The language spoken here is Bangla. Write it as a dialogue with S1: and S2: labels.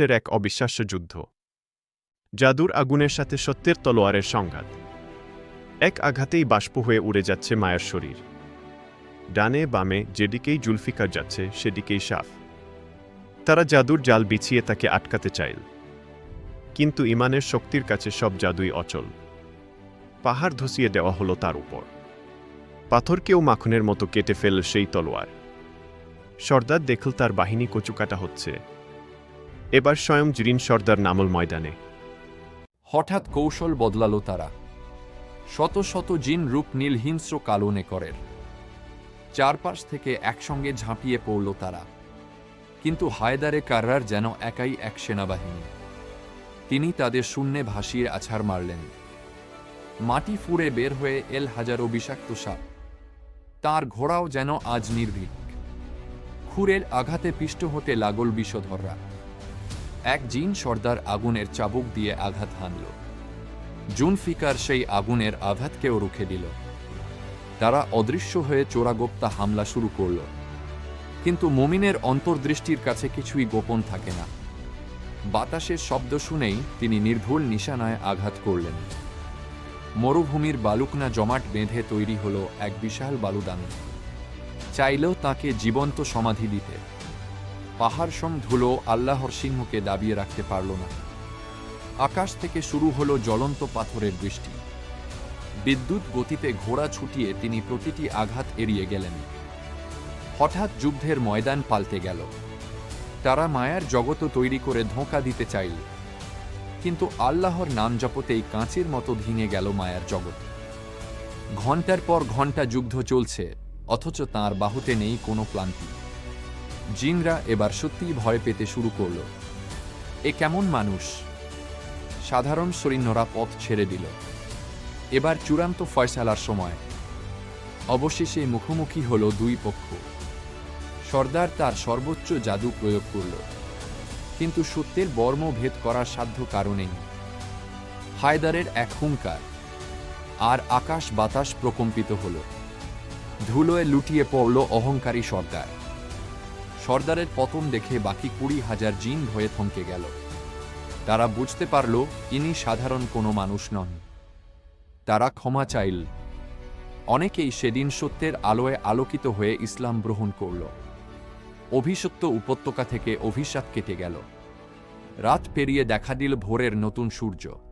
S1: এর এক অবিশ্বাস্য যুদ্ধ। জাদুর আগুনের সাথে সত্যের তলোয়ারের সংঘাত। এক আঘাতেই বাষ্প হয়ে উড়ে যাচ্ছে মায়ের শরীর। ডানে বামে যেদিকেই জুলফিকার যাচ্ছে, সেদিকেই সাফ। তারা জাদুর জাল বিছিয়ে তাকে আটকাতে চাইল। কিন্তু ইমানের শক্তির কাছে সব জাদুই অচল। পাহাড় ধসিয়ে দেওয়া হলো তার উপর। পাথরকেও মাখনের মতো কেটে ফেল সেই তলোয়ার। সর্দার দেখল তার বাহিনী কচুকাটা হচ্ছে। এবার স্বয়ং জিরিন সর্দার নামল ময়দানে।
S2: হঠাৎ কৌশল বদলালো তারা। শত শত জিন রূপ নীল হিংস্র কালো নেকরের চারপাশ থেকে একসঙ্গে ঝাঁপিয়ে পড়ল তারা। কিন্তু হায়দারে কার্রার যেন একাই এক সেনাবাহিনী। তিনি তাদের শূন্যে ভাসিয়ে আছাড় মারলেন। মাটি ফুঁড়ে বের হয়ে এল হাজারো বিষাক্ত সাপ। তার ঘোড়াও যেন আজ নির্ভীক। খুরের আঘাতে পিষ্ট হতে লাগল বিষধররা। এক জিন সর্দার আগুনের চাবুক দিয়ে আঘাত হানল। জুনফিকার সেই আগুনের আঘাতকেও রুখে দিল। তারা অদৃশ্য হয়ে চোরাগোপ্তা হামলা শুরু করল। কিন্তু মুমিনের অন্তর্দৃষ্টির কাছে কিছুই গোপন থাকে না। বাতাসের শব্দ শুনেই তিনি নির্ভুল নিশানায় আঘাত করলেন। মরুভূমির বালুকনা জমাট বেঁধে তৈরি হলো এক বিশাল বালুদান। চাইলেও তাকে জীবন্ত সমাধি দিতে পাহাড় সম ধুলো আল্লাহর সিংহকে দাবিয়ে রাখতে পারল না। আকাশ থেকে শুরু হলো জ্বলন্ত পাথরের বৃষ্টি। বিদ্যুৎ গতিতে ঘোড়া ছুটিয়ে তিনি প্রতিটি আঘাত এড়িয়ে গেলেন। হঠাৎ যুদ্ধের ময়দান পাল্টে গেল। তারা মায়ার জগত তৈরি করে ধোঁকা দিতে চাইল। কিন্তু আল্লাহর নাম জপতেই কাঁচের মতো ভেঙে গেল মায়ার জগৎ। ঘণ্টার পর ঘণ্টা যুদ্ধ চলছে, অথচ তার বাহুতে নেই কোনো ক্লান্তি। জিনরা এবার সত্যিই ভয় পেতে শুরু করল। এ কেমন মানুষ? সাধারণ সৈন্যরা পথ ছেড়ে দিল। এবার চূড়ান্ত ফয়সালার সময়। অবশেষে মুখোমুখি হল দুই পক্ষ। সর্দার তার সর্বোচ্চ জাদু প্রয়োগ করল। কিন্তু সত্যের বর্ম ভেদ করার সাধ্য কারণেই হায়দারের এক হুঙ্কার আর আকাশ বাতাস প্রকম্পিত হল। ধুলোয় লুটিয়ে পড়ল অহংকারী সর্দার। সর্দারের পতন দেখে বাকি কুড়ি হাজার জিন ভয়ে থমকে গেল। তারা বুঝতে পারল, ইনি সাধারণ কোনো মানুষ নন। তারা ক্ষমা চাইল। অনেকেই সেদিন সত্যের আলোয় আলোকিত হয়ে ইসলাম গ্রহণ করল। অভিশপ্ত উপত্যকা থেকে অভিশাপ কেটে গেল। রাত পেরিয়ে দেখা দিল ভোরের নতুন সূর্য।